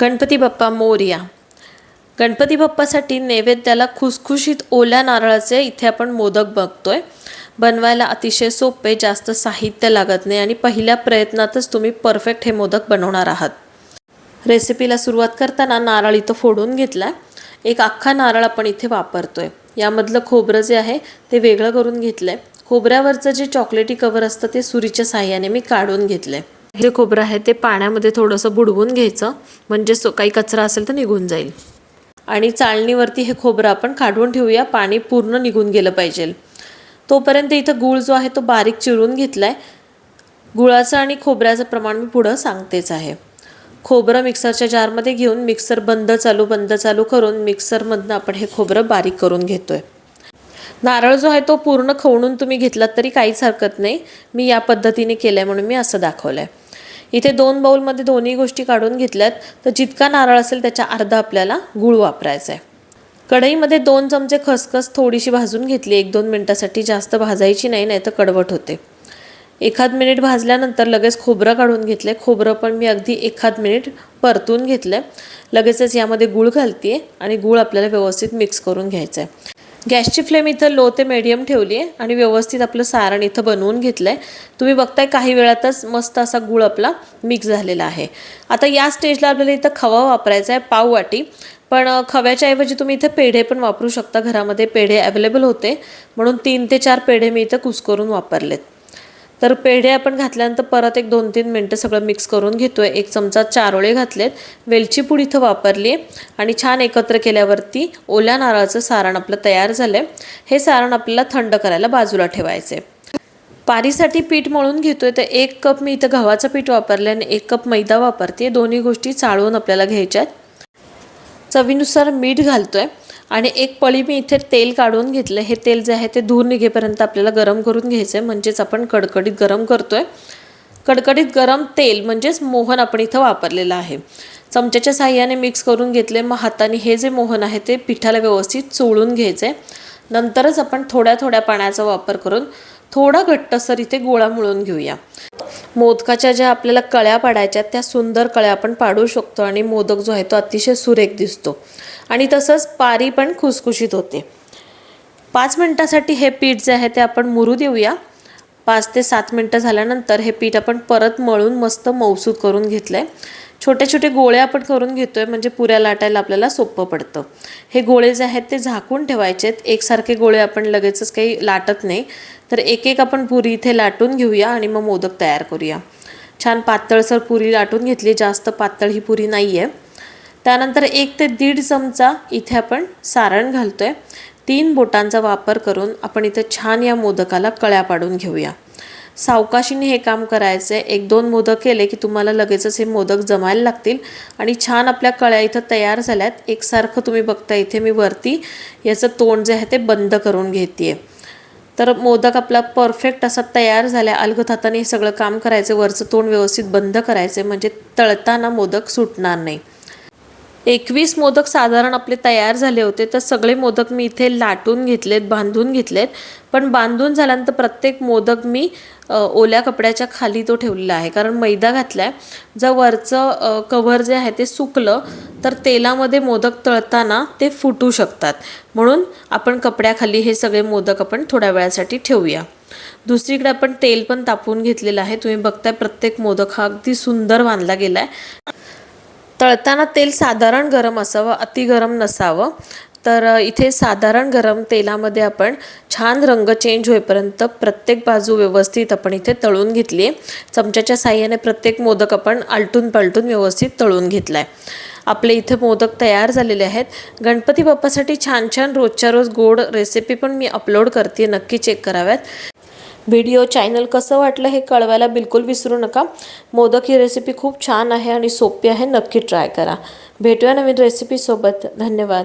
गणपती बाप्पा मोरया. गणपती बाप्पासाठी नैवेद्याला खुसखुशीत ओल्या नारळाचे इथे आपण मोदक बघतोय. बनवायला अतिशय सोपे जास्त साहित्य लागत नाही आणि पहिल्या प्रयत्नातच तुम्ही परफेक्ट हे मोदक बनवणार आहात. रेसिपीला सुरुवात करताना नारळ इथं फोडून घेतला एक अख्खा नारळ आपण इथे वापरतोय. यामधलं खोबरं जे आहे ते वेगळं करून घेतलं आहे खोबऱ्यावरचं जे चॉकलेटी कवर असतं ते सुरीच्या साह्याने मी काढून घेतलं आहे जे खोबरं आहे ते पाण्यामध्ये थोडंसं बुडवून घ्यायचं. म्हणजे सो काही कचरा असेल तर निघून जाईल. आणि चाळणीवरती हे खोबरं आपण काढून ठेवूया. पाणी पूर्ण निघून गेलं पाहिजे. तोपर्यंत इथं गूळ जो आहे तो बारीक चिरून घेतला आहे गुळाचं आणि खोबऱ्याचं प्रमाण मी पुढं सांगतेच आहे. खोबरं मिक्सरच्या जारमध्ये घेऊन मिक्सर बंद चालू बंद चालू करून मिक्सरमधनं आपण हे खोबरं बारीक करून घेतोय. नारळ जो आहे तो पूर्ण खवणून तुम्ही घेतलात तरी काहीच हरकत नाही. मी या पद्धतीने केलं आहे म्हणून मी असं दाखवलं आहे इथे दोन बाऊलमध्ये दोन्ही गोष्टी काढून घेतल्यात तर जितका नारळ असेल त्याच्या अर्धा आपल्याला गूळ वापरायचा आहे. कढईमध्ये दोन चमचे खसखस थोडीशी भाजून घेतली एक दोन मिनटासाठी जास्त भाजायची नाही नाही तर कडवट होते. एखाद मिनिट भाजल्यानंतर लगेच खोबरं काढून घेतलं खोबरं पण मी अगदी एखाद मिनिट परतून घेतलं लगेचच यामध्ये गूळ घालते आणि गूळ आपल्याला व्यवस्थित मिक्स करून घ्यायचं आहे गॅसची फ्लेम इथं लो ते मिडियम ठेवली आहे आणि व्यवस्थित आपलं सारण इथं बनवून घेतलं आहे तुम्ही बघताय काही वेळातच मस्त असा गूळ आपला मिक्स झालेला आहे. आता या स्टेजला आपल्याला इथं खवा वापरायचा आहे पाव वाटी. पण खव्याच्या ऐवजी तुम्ही इथे पेढे पण वापरू शकता. घरामध्ये पेढे अवेलेबल होते. म्हणून तीन ते चार पेढे मी इथं कुस्करून वापरलेत. तर पेढे आपण घातल्यानंतर परत एक दोन तीन मिनटं सगळं मिक्स करून घेतो आहे एक चमचा चारोळे घातलेत. वेलची पूड इथं वापरली आहे आणि छान एकत्र केल्यावरती ओल्या नारळाचं सारण आपलं तयार झालं आहे हे सारण आपल्याला थंड करायला बाजूला ठेवायचं आहे पारीसाठी पीठ मळून घेतोय. तर एक कप मी इथं गव्हाचं पीठ वापरलं आणि एक कप मैदा वापरते दोन्ही गोष्टी चाळून आपल्याला घ्यायच्या आहेत चवीनुसार मीठ घालतोय. आणि एक पळी मी इथे तेल काढून घेतलं. हे तेल जे आहे ते धूर निघेपर्यंत आपल्याला गरम करून घ्यायचं आहे म्हणजेच आपण कडकडीत गरम करतोय. कडकडीत गरम तेल म्हणजेच मोहन आपण इथं वापरलेलं आहे. चमच्याच्या साह्याने मिक्स करून घेतले मग हाताने हे जे मोहन आहे ते पिठाला व्यवस्थित चोळून घ्यायचं आहे नंतरच आपण थोड्या थोड्या पाण्याचा वापर करून थोडा घट्टसर इथे गोळा मिळून घेऊया. मोदकाच्या ज्या आपल्याला कळ्या पाडायच्या त्या सुंदर कळ्या आपण पाडू शकतो आणि मोदक जो आहे तो अतिशय सुरेख दिसतो. आणि तसंच पारी पण खुसखुशीत होते. पाच मिनटासाठी हे पीठ जे आहे ते आपण मुरू देऊया. पाच ते सात मिनटं झाल्यानंतर हे पीठ आपण परत मळून मस्त मौसूद करून घेतलं आहे छोटे छोटे गोळे आपण करून घेतोय म्हणजे पुऱ्या लाटायला आपल्याला सोपं पडतं. हे गोळे जे आहेत ते झाकून ठेवायचे आहेत एकसारखे गोळे आपण लगेचच काही लाटत नाही. तर एक एक आपण पुरी इथे लाटून घेऊया आणि मग मोदक तयार करूया. छान पातळसर पुरी लाटून घेतली. जास्त पातळ ही पुरी नाही आहे त्यानंतर एक ते दीड चमचा इथे आपण सारण घालतोय. तीन बोटांचा वापर करून आपण इथे छान या मोदकाला कळ्या पाडून घेऊया. सावकाशीने हे काम करायचं. आहे एक दोन मोदक केले की तुम्हाला लगेचच हे मोदक जमायला लागतील. आणि छान आपल्या कळ्या इथं तयार झाल्यात. एकसारखं तुम्ही बघता इथे मी वरती याचं तोंड जे आहे ते बंद करून घेते तर मोदक आपला परफेक्ट असा तयार झाला अलगत हाताने हे सगळं काम करायचं. वरचं तोंड व्यवस्थित बंद करायचं. म्हणजे तळताना मोदक सुटणार नाही. एकवीस मोदक साधारण आपले तयार झाले होते तर सगळे मोदक मी इथे लाटून घेतलेत बांधून घेतलेत. पण बांधून झाल्यानंतर प्रत्येक मोदक मी ओल्या कपड्याच्या खाली तो ठेवलेला आहे. कारण मैदा घातला आहे जर वरचं कव्हर जे आहे ते सुकलं तर तेलामध्ये मोदक तळताना ते फुटू शकतात. म्हणून आपण कपड्याखाली हे सगळे मोदक आपण थोड्या वेळासाठी ठेवूया. दुसरीकडे आपण तेल पण तापवून घेतलेलं आहे. तुम्ही बघताय प्रत्येक मोदक हा अगदी सुंदर बांधला गेला आहे तळताना तेल साधारण गरम असावं अति गरम नसावं. तर इथे साधारण गरम तेलामध्ये आपण छान रंग चेंज होईपर्यंत प्रत्येक बाजू व्यवस्थित आपण इथे तळून घेतली आहे. चमच्याच्या साह्याने प्रत्येक मोदक आपण आलटून पलटून व्यवस्थित तळून घेतला आहे आपले इथे मोदक तयार झालेले आहेत. गणपती बाप्पासाठी छान छान रोजच्या रोज गोड रेसिपी पण मी अपलोड करते नक्की चेक कराव्यात. व्हिडिओ चॅनल कसं वाटलं हे कळवायला बिलकुल विसरू नका. मोदक ही रेसिपी खूप छान आहे आणि सोपी आहे. नक्की ट्राय करा. भेटूया नवीन रेसिपीसोबत धन्यवाद.